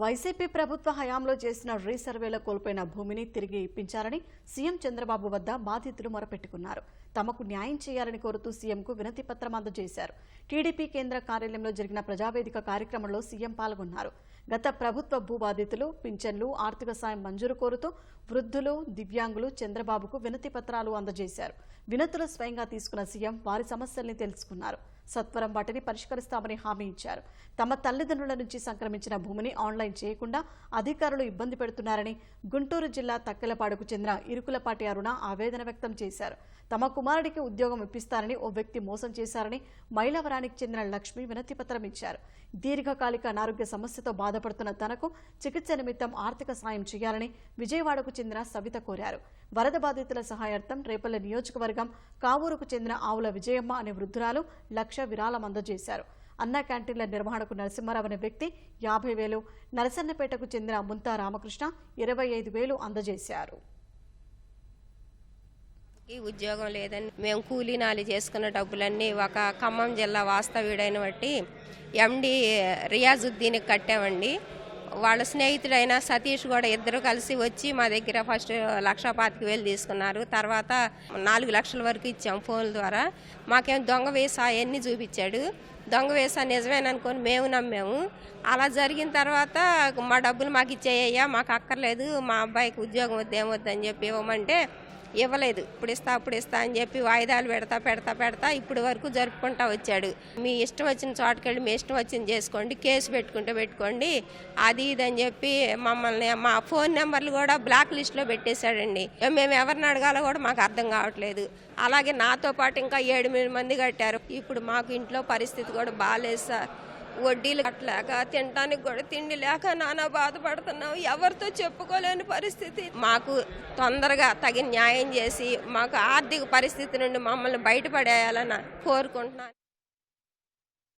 YCP ప్రభుత్వ హయాంలో చేసిన రీసర్వేలో కోల్పోయిన భూమిని తిరిగి ఇప్పించాలని సీఎం చంద్రబాబు వద్ద బాధితులు మొరపెట్టుకున్నారు. తమకు న్యాయం చేయాలని కోరుతూ సీఎంకు వినతి పత్రం అందజేశారు. టీడీపీ కేంద్ర కార్యాలయంలో జరిగిన ప్రజావేదిక కార్యక్రమంలో సీఎం పాల్గొన్నారు. గత ప్రభుత్వ భూ బాధితులు పింఛన్లు ఆర్థిక సాయం మంజూరు కోరుతూ వృద్ధులు దివ్యాంగులు చంద్రబాబుకు వినతి పత్రాలు అందజేశారు. వినతులు స్వయంగా తీసుకున్న సీఎం వారి సమస్యల్ని తెలుసుకున్నారు. సత్వరం వాటిని పరిష్కరిస్తామని హామీ ఇచ్చారు. తమ తల్లిదండ్రుల నుంచి సంక్రమించిన భూమిని ఆన్లైన్ చేయకుండా అధికారులు ఇబ్బంది పెడుతున్నారని గుంటూరు జిల్లా తక్కెలపాడుకు చెందిన ఇరుకులపాటి అరుణ ఆవేదన వ్యక్తం చేశారు. తమకు కుమారుడికి ఉద్యోగం ఇప్పిస్తారని ఓ వ్యక్తి మోసం చేశారని మైలవరానికి చెందిన లక్ష్మి వినతిపత్రం ఇచ్చారు. దీర్ఘకాలిక అనారోగ్య సమస్యతో బాధపడుతున్న తనకు చికిత్స నిమిత్తం ఆర్థిక సాయం చేయాలని విజయవాడకు చెందిన సవిత కోరారు. వరద బాధితుల సహాయార్థం రేపల్లె నియోజకవర్గం కావూరుకు చెందిన ఆవుల విజయమ్మ అనే వృద్ధురాలు లక్ష విరాళం అందజేశారు. అన్న క్యాంటీన్ల నిర్వహణకు నరసింహారావు అనే వ్యక్తి యాభై వేలు నరసన్నపేటకు చెందిన ముంతా రామకృష్ణ ఇరవై ఐదు వేలు అందజేశారు. ఈ ఉద్యోగం లేదని మేము కూలీ నాలి చేసుకున్న డబ్బులన్నీ ఒక ఖమ్మం జిల్లా వాస్తవ్యుడైన బట్టి ఎండి రియాజుద్దీన్కి కట్టామండి. వాళ్ళ స్నేహితుడైన సతీష్ కూడా ఇద్దరు కలిసి వచ్చి మా దగ్గర ఫస్ట్ లక్ష పాతిక వేలు తీసుకున్నారు. తర్వాత నాలుగు లక్షల వరకు ఇచ్చాం ఫోన్ల ద్వారా. మాకేం దొంగ వేసా అవన్నీ చూపించాడు? దొంగ వేసా నిజమేననుకొని మేము నమ్మాము. అలా జరిగిన తర్వాత మా డబ్బులు మాకు ఇచ్చేయ్యా మాకు అక్కర్లేదు మా అబ్బాయికి ఉద్యోగం వద్దేమొద్దని ఏమొద్దు అని చెప్పి ఇవ్వమంటే ఇవ్వలేదు. ఇప్పుడు ఇస్తా అప్పుడు ఇస్తా అని చెప్పి వాయిదాలు పెడతా పెడతా పెడతా ఇప్పుడు వరకు జరుపుకుంటా వచ్చాడు. మీ ఇష్టం వచ్చిన చోటుకెళ్ళి మీ ఇష్టం వచ్చింది చేసుకోండి కేసు పెట్టుకుంటే పెట్టుకోండి అది ఇది అని చెప్పి మమ్మల్ని మా ఫోన్ నెంబర్లు కూడా బ్లాక్ లిస్ట్లో పెట్టేశాడండి. మేము ఎవరిని అడగాలో కూడా మాకు అర్థం కావట్లేదు. అలాగే నాతో పాటు ఇంకా ఏడు మంది కట్టారు. ఇప్పుడు మాకు ఇంట్లో పరిస్థితి కూడా బాగాలేదు సార్. వడ్డీలు కట్టలేక తినడానికి కూడా తిండి లేక నానా బాధపడుతున్నాం ఎవరితో చెప్పుకోలేని పరిస్థితి. మాకు తొందరగా తగిన న్యాయం చేసి మాకు ఆర్థిక పరిస్థితి నుండి మమ్మల్ని బయటపడేయాలని కోరుకుంటున్నాను.